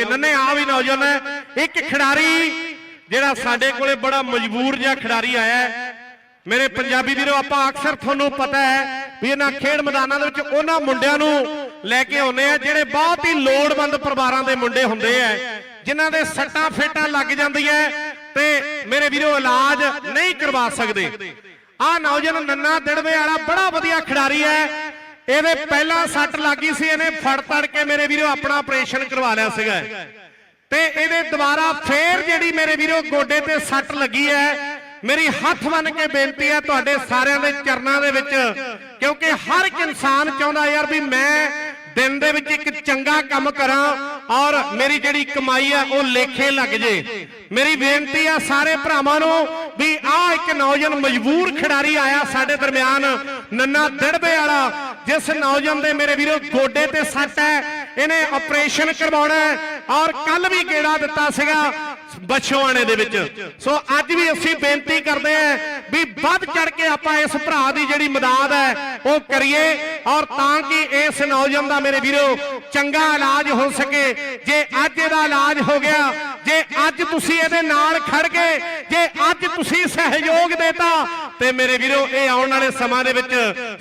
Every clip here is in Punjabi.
ਇਹਨਾਂ ਆ ਵੀ ਨੌਜਵਾਨ ਹੈ, ਇੱਕ ਖਿਡਾਰੀ ਜਿਹੜਾ ਸਾਡੇ ਕੋਲੇ ਬੜਾ ਮਜਬੂਰ ਜਿਹਾ ਖਿਡਾਰੀ ਆਇਆ ਮੇਰੇ ਪੰਜਾਬੀ ਵੀਰੋ, ਆਪਾਂ ਅਕਸਰ ਤੁਹਾਨੂੰ ਪਤਾ ਹੈ ਵੀ ਇਹਨਾਂ ਖੇਡ ਮੈਦਾਨਾਂ ਦੇ ਵਿੱਚ ਉਹਨਾਂ ਮੁੰਡਿਆਂ ਨੂੰ ਲੈ ਕੇ ਆਉਂਦੇ ਆ ਜਿਹੜੇ ਬਹੁਤ ਹੀ ਲੋੜਵੰਦ ਪਰਿਵਾਰਾਂ ਦੇ ਮੁੰਡੇ ਹੁੰਦੇ ਆ, ਜਿਨ੍ਹਾਂ ਦੇ ਸੱਟਾਂ ਫੇਟਾਂ ਲੱਗ ਜਾਂਦੀਆਂ ਤੇ ਮੇਰੇ ਵੀਰੋ, ਇਲਾਜ ਨਹੀਂ ਕਰਵਾ ਸਕਦੇ। ਆ ਨੌਜਵਾਨ ਨੰਨਾ ਦਿੜਵੇ ਵਾਲਾ ਬੜਾ ਵਧੀਆ ਖਿਡਾਰੀ ਹੈ। ਇਹਦੇ ਪਹਿਲਾਂ ਸੱਟ ਲੱਗੀ ਸੀ, ਇਹਨੇ ਫੜ ਤੜ ਕੇ ਮੇਰੇ ਵੀਰੋ ਆਪਣਾ ਆਪਰੇਸ਼ਨ ਕਰਵਾ ਲਿਆ ਸੀਗਾ। ਤੇ ਇਹਦੇ ਦੁਬਾਰਾ ਫੇਰ ਜਿਹੜੀ ਮੇਰੇ ਵੀਰੋ ਗੋਡੇ ਤੇ ਸੱਟ ਲੱਗੀ ਹੈ, ਮੇਰੀ ਹੱਥ ਬੰਨ ਕੇ ਬੇਨਤੀ ਹੈ ਤੁਹਾਡੇ ਸਾਰਿਆਂ ਦੇ ਚਰਨਾਂ ਦੇ ਵਿੱਚ, ਕਿਉਂਕਿ ਹਰ ਇੱਕ ਇਨਸਾਨ ਚਾਹੁੰਦਾ ਯਾਰ ਵੀ ਮੈਂ ਦਿਨ ਦੇ ਵਿੱਚ ਇੱਕ ਚੰਗਾ ਕੰਮ ਕਰਾਂ ਔਰ ਮੇਰੀ ਜਿਹੜੀ ਕਮਾਈ ਹੈ ਉਹ ਲੇਖੇ ਲੱਗ ਜੇ। ਮੇਰੀ ਬੇਨਤੀ ਆ ਸਾਰੇ ਭਰਾਵਾਂ ਨੂੰ ਵੀ ਆਹ ਇੱਕ ਨੌਜਵਾਨ ਮਜਬੂਰ ਖਿਡਾਰੀ ਆਇਆ ਸਾਡੇ ਦਰਮਿਆਨ, ਨੰਨਾ ਦੜਬੇ ਵਾਲਾ, ਜਿਸ ਨੌਜਵਾਨ ਦੇ ਮੇਰੇ ਵੀਰੋ ਗੋਡੇ ਤੇ ਸੱਟ ਹੈ, ਇਹਨੇ ਆਪਰੇਸ਼ਨ ਕਰਵਾਉਣਾ ਔਰ ਕੱਲ ਵੀ ਗੇੜਾ ਦਿੱਤਾ ਸੀਗਾ ਬਛੋਆਣੇ ਦੇ ਵਿੱਚ। ਸੋ ਅੱਜ ਵੀ ਅਸੀਂ ਬੇਨਤੀ ਕਰਦੇ ਆਂ ਵੀ ਵੱਧ ਚੜ ਕੇ ਆਪਾਂ ਇਸ ਭਰਾ ਦੀ ਜਿਹੜੀ ਮਦਦ ਹੈ ਉਹ ਕਰੀਏ ਔਰ ਤਾਂ ਕਿ ਇਸ ਨੌਜਵਾਨ ਦਾ ਮੇਰੇ ਵੀਰੋ ਚੰਗਾ ਇਲਾਜ ਹੋ ਸਕੇ। ਜੇ ਅੱਜ ਇਹਦਾ ਇਲਾਜ ਹੋ ਗਿਆ, ਜੇ ਅੱਜ ਤੁਸੀਂ ਇਹਦੇ ਨਾਲ ਖੜ ਗਏ, ਜੇ ਅੱਜ ਤੁਸੀਂ ਸਹਿਯੋਗ ਦੇਤਾ, ਤੇ ਮੇਰੇ ਵੀਰੋ ਇਹ ਆਉਣ ਵਾਲੇ ਸਮਾਂ ਦੇ ਵਿੱਚ,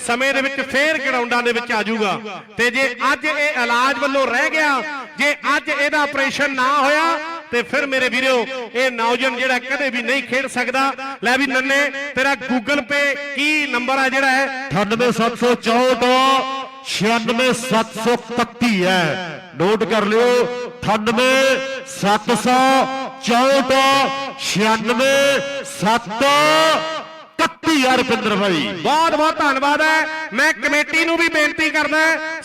ਸਮੇਂ ਦੇ ਵਿੱਚ ਫੇਰ ਗਰਾਊਂਡਾਂ ਦੇ ਵਿੱਚ ਆ ਜਾਊਗਾ ਤੇ ਜੇ ਅੱਜ ਇਹ ਇਲਾਜ ਵੱਲੋਂ ਰਹਿ ਗਿਆ, ਜੇ ਅੱਜ ਇਹਦਾ ਆਪਰੇਸ਼ਨ ਨਾ ਹੋਇਆ ਤੇ ਫਿਰ ਮੇਰੇ ਵੀਰੋ ਇਹ ਨੌਜਵਾਨ ਜਿਹੜਾ ਕਦੇ ਵੀ ਨਹੀਂ ਖੇਡ ਸਕਦਾ। ਲੈ ਵੀ ਨੰਨੇ ਤੇਰਾ ਗੂਗਲ ਪੇ ਕੀ ਨੰਬਰ ਆ ਜਿਹੜਾ ਹੈ? 98764 96731 ਹੈ। ਨੋਟ ਕਰ ਲਿਓ 98764 96731 ਯਾਰ ਰੁਪਿੰਦਰ ਭਾਈ। ਬਹੁਤ ਬਹੁਤ ਧੰਨਵਾਦ ਹੈ। ਮੈਂ ਕਮੇਟੀ ਨੂੰ ਵੀ ਬੇਨਤੀ ਕਰਦਾ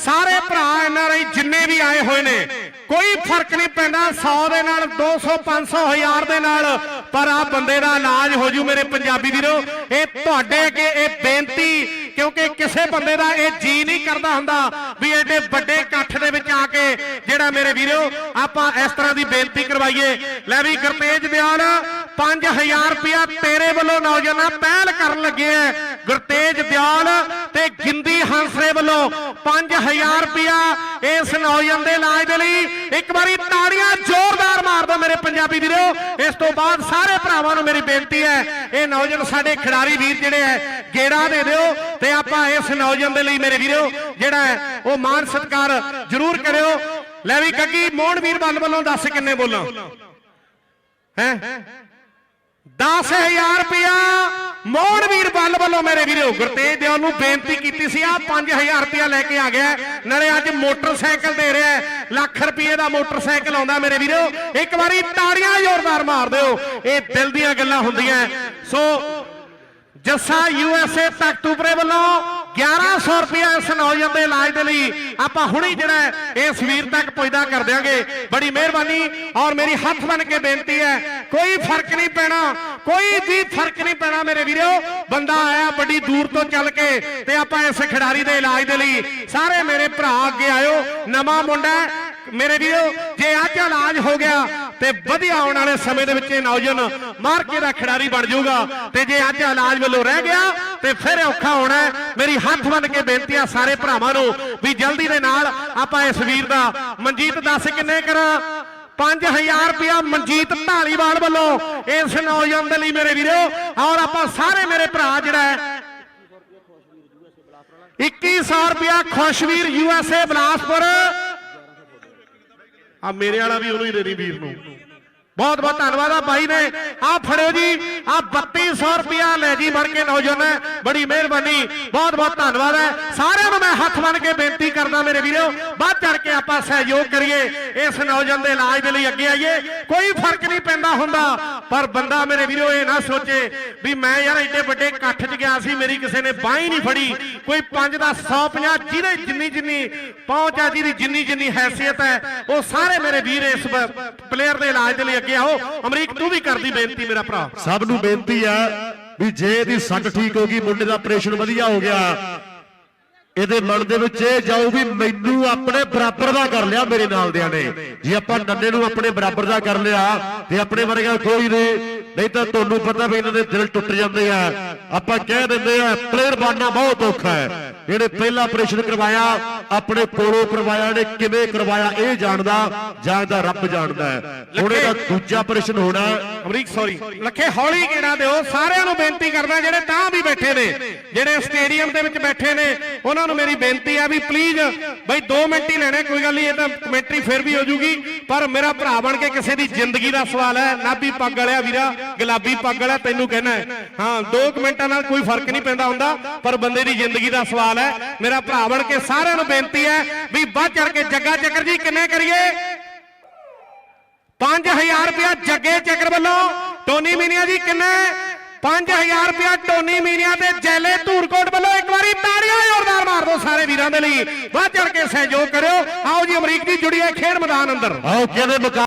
ਸਾਰੇ ਭਰਾ ਐਨਆਰਆਈ ਜਿੰਨੇ ਵੀ ਆਏ ਹੋਏ ਨੇ ਕੋਈ ਫ਼ਰਕ ਨਹੀਂ ਪੈਂਦਾ 100 ਦੇ ਨਾਲ 200 500 1000 ਦੇ ਨਾਲ। ਪਰ ਆ ਬੰਦੇ ਦਾ ਇਲਾਜ ਹੋ ਜੂ ਮੇਰੇ ਪੰਜਾਬੀ ਵੀਰੋ। ਇਹ ਤੁਹਾਡੇ ਅੱਗੇ ਇਹ ਬੇਨਤੀ, ਕਿਉਂਕਿ ਕਿਸੇ ਬੰਦੇ ਦਾ ਇਹ ਜੀ ਨਹੀਂ ਕਰਦਾ ਹੁੰਦਾ ਵੀ ਐਡੇ ਵੱਡੇ ਇਕੱਠ ਦੇ ਵਿੱਚ ਆ ਕੇ ਜਿਹੜਾ ਮੇਰੇ ਵੀਰੋ, ਆਪਾਂ ਇਸ ਤਰ੍ਹਾਂ ਦੀ ਬੇਨਤੀ ਕਰਵਾਈਏ। ਲੈ ਵੀ ਗੁਰਤੇਜ ਦਿਆਲ 5000 ਰੁਪਇਆ ਤੇਰੇ ਵੱਲੋਂ ਨੌਜਵਾਨਾਂ ਪਹਿਲ ਕਰਨ ਲੱਗੇ ਐ। ਗੁਰਤੇਜ ਦਿਆਲ ਤੇ ਗਿੰਦੀ ਹੰਸਰੇ ਵੱਲੋਂ 5000 ਰੁਪਇਆ ਇਸ ਨੌਜਵਾਨ ਦੇ ਇਲਾਜ ਦੇ ਲਈ ਇੱਕ ਵਾਰੀ ਤਾੜੀਆਂ ਜ਼ੋਰਦਾਰ ਮਾਰ ਦਿਓ ਮੇਰੇ ਪੰਜਾਬੀ ਵੀਰੋ। ਇਸ ਤੋਂ ਬਾਅਦ ਸਾਰੇ ਭਰਾਵਾਂ ਨੂੰ ਮੇਰੀ ਬੇਨਤੀ ਹੈ, ਇਹ ਨੌਜਵਾਨ ਸਾਡੇ ਖਿਡਾਰੀ ਵੀਰ ਜਿਹੜੇ ਐ ਗੇੜਾ ਦੇ ਦਿਓ ਤੇ ਆਪਾਂ ਇਸ ਨੌਜਵਾਨ ਦੇ ਲਈ ਮੇਰੇ ਵੀਰੋ, ਜਿਹੜਾ ਹੈ, ਉਹ ਮਾਨ ਸਤਿਕਾਰ ਜ਼ਰੂਰ ਕਰਿਓ। ਲੈ ਵੀ ਕੱਗੀ, ਮੋਹਨ ਵੀਰ ਵੱਲ ਵੱਲੋਂ ਦੱਸ ਕਿੰਨੇ ਬੋਲਾਂ? ਹੈ? 10000 ਰੁਪਇਆ ਮੋਹਨ ਵੀਰ ਬੱਲ ਵੱਲੋਂ ਮੇਰੇ ਵੀਰੋ, ਗੁਰਤੇਜ ਦਿਓ ਨੂੰ ਬੇਨਤੀ ਕੀਤੀ ਸੀ ਆ 5000 ਰੁਪਇਆ ਲੈ ਕੇ ਆ ਗਿਆ। ਨਾਲੇ ਅੱਜ ਮੋਟਰਸਾਈਕਲ ਦੇ ਰਿਹਾ ਲੱਖ ਰੁਪਏ ਦਾ ਮੋਟਰਸਾਈਕਲ ਆਉਂਦਾ ਮੇਰੇ ਵੀਰੋ। ਇੱਕ ਵਾਰੀ ਤਾੜੀਆਂ ਜ਼ੋਰਦਾਰ ਮਾਰ ਦਿਓ। ਇਹ ਦਿਲ ਦੀਆਂ ਗੱਲਾਂ ਹੁੰਦੀਆਂ ਸੋ, ਜੱਸਾ ਯੂਐਸਏ ਤਖਤੂਪਰੇ ਵੱਲੋਂ 1100 ਰੁਪਇਆ ਇਸ ਨੌਜਵਾਨ ਦੇ ਇਲਾਜ ਦੇ ਲਈ ਆਪਾਂ ਹੁਣੀ ਜਿਹੜਾ ਹੈ, ਇਸ ਵੀਰ ਤੱਕ ਪੁੱਜਦਾ ਕਰ ਦਿਆਂਗੇ। ਬੜੀ ਮਿਹਰਬਾਨੀ ਔਰ ਮੇਰੀ ਹੱਥ ਬਨ ਕੇ ਬੇਨਤੀ ਹੈ, ਕੋਈ ਫ਼ਰਕ ਨਹੀਂ ਪੈਣਾ। ਕੋਈ ਵੀ ਫ਼ਰਕ ਨਹੀਂ ਪੈਣਾ ਮੇਰੇ ਵੀਰੋ। ਬੰਦਾ ਆਇਆ ਬੜੀ ਦੂਰ ਤੋਂ ਚੱਲ ਕੇ ਤੇ ਆਪਾਂ ਇਸ ਖਿਡਾਰੀ ਦੇ ਇਲਾਜ ਦੇ ਲਈ ਸਾਰੇ ਮੇਰੇ ਭਰਾ ਅੱਗੇ ਆਇਓ। ਨਵਾਂ ਮੁੰਡਾ ਮੇਰੇ ਵੀਰੋ, ਜੇ ਅੱਜ ਇਲਾਜ ਹੋ ਗਿਆ ਤੇ ਵਧੀਆ ਆਉਣ ਵਾਲੇ ਸਮੇਂ ਦੇ ਵਿੱਚ ਇਹ ਨੌਜਵਾਨ ਮਾਰਕੇ ਦਾ ਖਿਡਾਰੀ ਬਣ ਜਾਊਗਾ। ਤੇ ਜੇ ਅੱਜ ਇਲਾਜ ਵੱਲੋਂ ਰਹਿ ਗਿਆ ਤੇ ਫਿਰ ਔਖਾ ਹੋਣਾ ਮੇਰੀ ਹੱਥ ਬੰਨ ਕੇ ਬੇਨਤੀ ਆ ਸਾਰੇ ਭਰਾਵਾਂ ਨੂੰ ਵੀ ਜਲਦੀ ਦੇ ਨਾਲ ਆਪਾਂ ਇਸ ਵੀਰ ਦਾ ਮਨਜੀਤ ਦੱਸ ਕਿੰਨੇ ਕਰਾਂ? 5000 ਰੁਪਇਆ ਮਨਜੀਤ ਢਾਲੀਵਾਲ ਵੱਲੋਂ ਇਸ ਨੌਜਵਾਨ ਦੇ ਲਈ ਮੇਰੇ ਵੀਰੋ, ਔਰ ਆਪਾਂ ਸਾਰੇ ਮੇਰੇ ਭਰਾ ਜਿਹੜਾ ਹੈ 2100 ਰੁਪਇਆ ਖੁਸ਼ਵੀਰ ਯੂਐਸਏ ਬਲਾਸਪੁਰ। ਆ ਮੇਰੇ ਵਾਲਾ ਵੀ ਉਹਨੂੰ ਹੀ ਦੇ ਦੀ ਵੀਰ ਨੂੰ। ਬਹੁਤ ਬਹੁਤ ਧੰਨਵਾਦ ਆ ਬਾਈ ਨੇ। ਆ ਫੜਿਓ ਜੀ, ਆ 3200 ਰੁਪਿਆ ਲੈ ਜੀ ਬਣ ਕੇ ਨੌਜਵਾਨ। ਬੜੀ ਮਿਹਰਬਾਨੀ, ਬਹੁਤ ਬਹੁਤ ਧੰਨਵਾਦ ਹੈ ਸਾਰਿਆਂ ਨੂੰ ਮੈਂ ਹੱਥ ਬਣ ਕੇ ਬੇਨਤੀ ਕਰਦਾ ਮੇਰੇ ਵੀਰੋ, ਵੱਧ ਚੜ ਕੇ ਆਪਾਂ ਸਹਿਯੋਗ ਕਰੀਏ। ਇਸ ਨੌਜਵਾਨ ਦੇ ਇਲਾਜ ਦੇ ਲਈ ਅੱਗੇ ਆਈਏ। ਕੋਈ ਫ਼ਰਕ ਨਹੀਂ ਪੈਂਦਾ ਹੁੰਦਾ। ਪਰ ਬੰਦਾ ਮੇਰੇ ਵੀਰੋ ਇਹ ਨਾ ਸੋਚੇ ਵੀ ਮੈਂ ਯਾਰ ਐਡੇ ਵੱਡੇ ਇਕੱਠ 'ਚ ਗਿਆ ਸੀ, ਮੇਰੀ ਕਿਸੇ ਨੇ ਬਾਹ ਹੀ ਨਹੀਂ ਫੜੀ। ਕੋਈ 5 ਦਾ 150 ਜਿਹਦੇ ਜਿੰਨੀ ਜਿੰਨੀ ਪਹੁੰਚ ਆ, ਜਿਹਦੀ ਜਿੰਨੀ ਜਿੰਨੀ ਹੈਸੀਅਤ ਹੈ, ਉਹ ਸਾਰੇ ਮੇਰੇ ਵੀਰ ਇਸ ਪਲੇਅਰ ਦੇ ਇਲਾਜ ਦੇ ਲਈ ਅੱਗੇ ਆਓ। ਅਮਰੀਕ, ਤੂੰ ਵੀ ਕਰਦੀ ਬੇਨਤੀ, ਮੇਰਾ ਭਰਾ। ਸਭ ਨੂੰ ਬੇਨਤੀ ਆ ਵੀ ਜੇ ਇਹਦੀ ਸੱਟ ਠੀਕ ਹੋ ਗਈ, ਮੁੰਡੇ ਦਾ ਆਪਰੇਸ਼ਨ ਵਧੀਆ ਹੋ ਗਿਆ ਇਹਦੇ ਮਨ ਦੇ ਵਿੱਚ ਇਹ ਜਾਊ ਵੀ ਮੈਨੂੰ ਆਪਣੇ ਬਰਾਬਰ ਦਾ ਕਰ ਲਿਆ ਮੇਰੇ ਨਾਲ ਦਿਆਂ ਨੇ। ਜੇ ਆਪਾਂ ਨੰਨੇ ਨੂੰ ਆਪਣੇ ਬਰਾਬਰ ਦਾ ਕਰ ਲਿਆ, ਤੇ ਆਪਣੇ ਵਰਗਾ ਕੋਈ ਨਹੀਂ। ਨਹੀਂ ਤਾਂ ਤੁਹਾਨੂੰ ਪਤਾ ਵੀ ਇਹਨਾਂ ਦੇ ਦਿਲ ਟੁੱਟ ਜਾਂਦੇ ਆ। ਆਪਾਂ ਕਹਿ ਦਿੰਦੇ ਆ ਪਲੇਅਰ ਬਣਨਾ ਬਹੁਤ ਔਖਾ ਹੈ। ਜਿਹੜੇ ਪਹਿਲਾ ਆਪਰੇਸ਼ਨ ਕਰਵਾਇਆ ਆਪਣੇ ਕੋਲੋਂ ਕਰਵਾਇਆ ਨੇ ਕਿਵੇਂ ਕਰਵਾਇਆ ਇਹ ਜਾਣਦਾ ਜਾਣਦਾ ਰੱਬ ਜਾਣਦਾ ਹੈ। ਹੁਣ ਇਹਦਾ ਦੂਜਾ ਆਪਰੇਸ਼ਨ ਹੋਣਾ ਅਮਰੀਕ ਸੌਰੀ ਲੱਖੇ ਹੌਲੀ ਕਿਹੜਾ ਦਿਓ। ਸਾਰਿਆਂ ਨੂੰ ਬੇਨਤੀ ਕਰਦਾ ਜਿਹੜੇ ਤਾਂ ਵੀ ਬੈਠੇ ਨੇ ਜਿਹੜੇ ਸਟੇਡੀਅਮ ਦੇ ਵਿੱਚ ਬੈਠੇ ਨੇ ਉਹਨਾਂ ਨੂੰ ਮੇਰੀ ਬੇਨਤੀ ਆ ਵੀ ਪਲੀਜ਼ ਬਈ 2 ਮਿੰਟ ਹੀ ਲੈਣੇ ਕੋਈ ਗੱਲ ਨਹੀਂ ਇਹ ਤਾਂ ਕਮੈਂਟਰੀ ਫਿਰ ਵੀ ਹੋ ਜੂਗੀ। ਪਰ ਮੇਰਾ ਭਰਾ ਬਣ ਕੇ ਕਿਸੇ ਦੀ ਜ਼ਿੰਦਗੀ ਦਾ ਸਵਾਲ ਹੈ। ਨਾਭੀ ਪੱਗ ਵਾਲਿਆ ਵੀਰਾ, ਗੁਲਾਬੀ ਪੱਗ ਵਾਲਿਆ, ਤੈਨੂੰ ਕਹਿਣਾ ਹੈ। ਹਾਂ 2 ਮਿੰਟਾਂ ਨਾਲ ਕੋਈ ਫ਼ਰਕ ਨਹੀਂ ਪੈਂਦਾ ਹੁੰਦਾ, ਪਰ ਬੰਦੇ ਦੀ ਜ਼ਿੰਦਗੀ ਦਾ ਸਵਾਲ ਹੈ। ਮੇਰਾ ਭਰਾ ਬਣ ਕੇ ਸਾਰਿਆਂ ਨੂੰ ਬੇਨਤੀ ਹੈ ਵੀ ਵੱਧ ਚੜ ਕੇ ਜੱਗਾ ਚੱਕਰ ਜੀ ਕਿੰਨੇ ਕਰੀਏ? 5000 ਰੁਪਇਆ ਜੱਗੇ ਚੱਕਰ ਵੱਲੋਂ। ਟੋਨੀ ਮੀਨੀਆ ਜੀ ਕਿੰਨੇ? 5000 ਰੁਪਇਆ ਟੋਨੀ ਮੀਨੀਆ ਤੇ ਜੈਲੇ ਧੂਰਕੋਟ ਵੱਲੋਂ ਇੱਕ ਵਾਰੀ ਤਾੜੀਆਂ ਜ਼ੋਰਦਾਰ ਮਾਰ ਦਿਓ ਸਾਰੇ ਵੀਰਾਂ ਦੇ ਲਈ। ਵੱਧ ਚੜ ਕੇ ਸਹਿਯੋਗ ਕਰਿਓ। ਆਓ ਜੀ ਅਮਰੀਕ ਦੀ ਜੁੜੀ ਹੈ ਖੇਡ ਮੈਦਾਨ ਅੰਦਰ। ਆਓ, ਕਹਿੰਦੇ ਮੁਕਾ